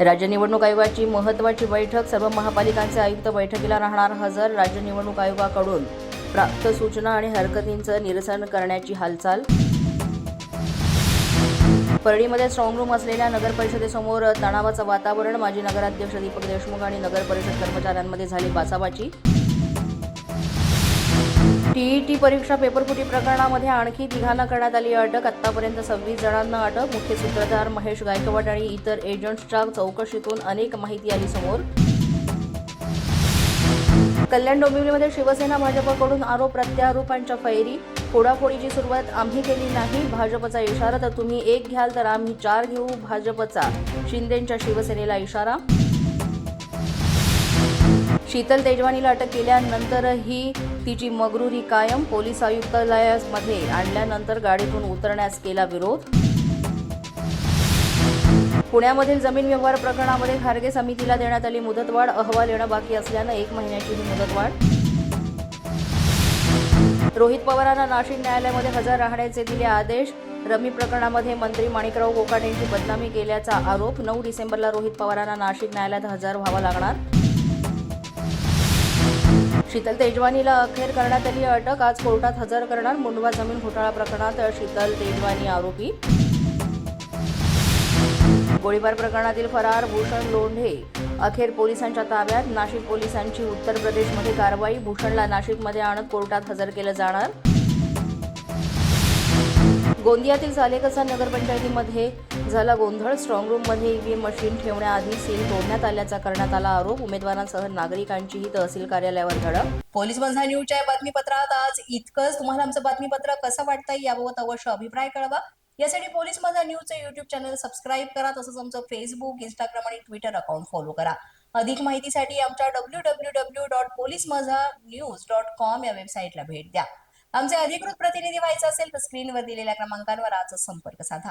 राज्य निवडणूक आयोगाची महत्त्वाची बैठक सर्व महापालिकांचे आयुक्त बैठकीला राहणार हजर राज्य निवडणूक आयोगाकडून प्राप्त सूचना आणि हरकतींचं निरसन करण्याची हालचाल. परळीमध्ये स्ट्रॉंग रूम असलेल्या नगर परिषदेसमोर तणावाचं वातावरण माजी नगराध्यक्ष दीपक देशमुख आणि नगर परिषद कर्मचाऱ्यांमध्ये झाली बाचाबाची टीईटी परीक्षा पेपरफुटी प्रकरणामध्ये आणखी तिघांना करण्यात आली अटक. आतापर्यंत सव्वीस जणांना अटक. मुख्य सूत्रधार महेश गायकवाड आणि इतर एजंट्सच्या चौकशीतून अनेक माहिती आली समोर. कल्याण डोंबिवलीमध्ये शिवसेना भाजपकडून आरोप प्रत्यारोपांच्या फैरी. फोडाफोडीची सुरुवात आम्ही केली नाही. भाजपचा इशारा तर तुम्ही एक घ्याल तर आम्ही चार घेऊ. भाजपचा शिंदेच्या शिवसेनेला इशारा. शीतल तेजवानीला अटक केल्यानंतरही तिची मगरुरी कायम पोलीस आयुक्तालयामध्ये आणल्यानंतर गाडीतून उतरण्यास केला विरोध. पुण्यामधील जमीन व्यवहार प्रकरणामध्ये खारगे समितीला देण्यात आली मुदतवाढ अहवाल येणं बाकी असल्यानं एक महिन्याची ही मुदतवाढ. रोहित पवारांना नाशिक न्यायालयामध्ये हजर राहण्याचे दिले आदेश. रमी प्रकरणामध्ये मंत्री माणिकराव कोकाटे यांची बदनामी केल्याचा आरोप. नऊ डिसेंबरला रोहित पवारांना नाशिक न्यायालयात हजर व्हावा लागणार. शीतल तेजवानीला अखेर करण्यात आली अटक. आज कोर्टात हजर करणार मुंडवा जमीन घोटाळा प्रकरणात शीतल तेजवानी आरोपी. गोळीबार प्रकरणातील फरार भूषण लोंढे. अखेर पोलिसांच्या ताब्यात नाशिक पोलिसांची उत्तर प्रदेशमध्ये कारवाई. भूषणला नाशिकमध्ये आणत कोर्टात हजर केलं जाणार. गोंदियातील सालेकसा नगरपंचायतीमध्ये झाला गोंधळ. स्ट्रॉंग रूममध्ये ईव्हीएम मशीन ठेवण्याआधी सील तोडण्यात आल्याचा करण्यात आला आरोप. उमेदवारांसह नागरिकांचीही तहसील कार्यालयावर धडक. पोलीस बंधा न्यूजच्या बातमीपत्रात आज इतकंच. तुम्हाला आमचं बातमीपत्र कसं वाटतंय याबाबत अवश्य अभिप्राय कळवा. यासाठी पोलीस माझा न्यूजचं युट्यूब चॅनल सबस्क्राईब करा तसंच आमचं फेसबुक इंस्टाग्राम आणि ट्विटर अकाउंट फॉलो करा. अधिक माहितीसाठी आमच्या W W W dot police माझा न्यूज डॉट कॉम या वेबसाईटला भेट द्या. आमचे अधिकृत प्रतिनिधी व्हायचं असेल तर स्क्रीनवर दिलेल्या क्रमांकांवर आजच संपर्क साधा.